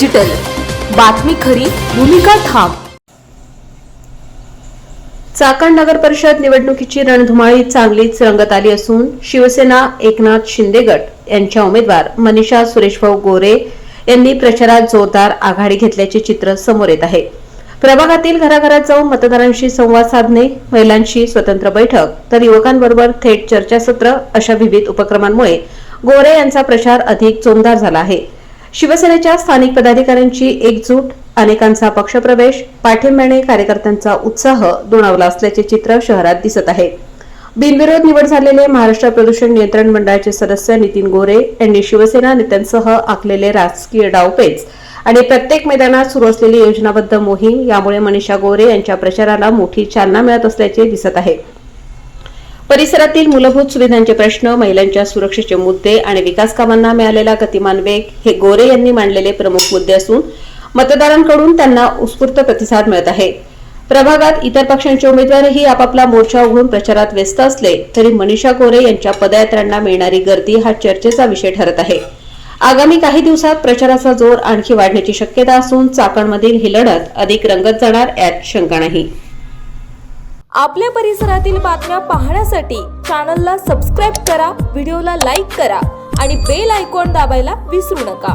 Digital बातमी खरी भूमिका ठाम. चाकण नगर परिषद निवडणुकीची रणधुमाळी चांगलीच रंगत आली असून शिवसेना एकनाथ शिंदे गट यांच्या उमेदवार मनीषा सुरेशभाऊ गोरे यांनी प्रचारात जोरदार आघाडी घेतल्याचे चित्र समोर येत आहे. प्रभागातील घराघरात जाऊन मतदारांशी संवाद साधणे महिलांशी स्वतंत्र बैठक तर युवकांबरोबर थेट चर्चासत्र अशा विविध उपक्रमांमुळे गोरे यांचा प्रचार अधिक जोमदार झाला आहे. शिवसेनेच्या स्थानिक पदाधिकाऱ्यांची एकजूट अनेकांचा पक्षप्रवेश पाठिंब्याने कार्यकर्त्यांचा उत्साह दुणावला असल्याचे चित्र शहरात दिसत आहे. बिनविरोध निवड झालेले महाराष्ट्र प्रदूषण नियंत्रण मंडळाचे सदस्य नितीन गोरे यांनी शिवसेना नेत्यांसह आखलेले राजकीय डावपेच आणि प्रत्येक मैदानात सुरू असलेली योजनाबद्ध मोहीम यामुळे मनीषा गोरे यांच्या प्रचाराला मोठी चालना मिळत असल्याचे दिसत आहे. परिसरातील मूलभूत सुविधांचे प्रश्न महिलांच्या सुरक्षेचे मुद्दे आणि विकास कामांना मिळालेला गतिमान वेग हे गोरे यांनी मांडलेले प्रमुख मुद्दे असून मतदारांकडून त्यांना उत्स्फूर्त प्रतिसाद मिळत आहे. प्रभागात इतर पक्षांचे उमेदवारही आपापला मोर्चा उघडून प्रचारात व्यस्त असले तरी मनीषा गोरे यांच्या पदयात्रांना मिळणारी गर्दी हा चर्चेचा विषय ठरत आहे. आगामी काही दिवसात प्रचाराचा जोर आणखी वाढण्याची शक्यता असून चाकणमधील ही लढत अधिक रंगत जाणार यात शंका नाही. आपल्या परिसरातील बातम्या पाहण्यासाठी चॅनलला सबस्क्राईब करा व्हिडिओला लाईक करा आणि बेल आयकॉन दाबायला विसरू नका.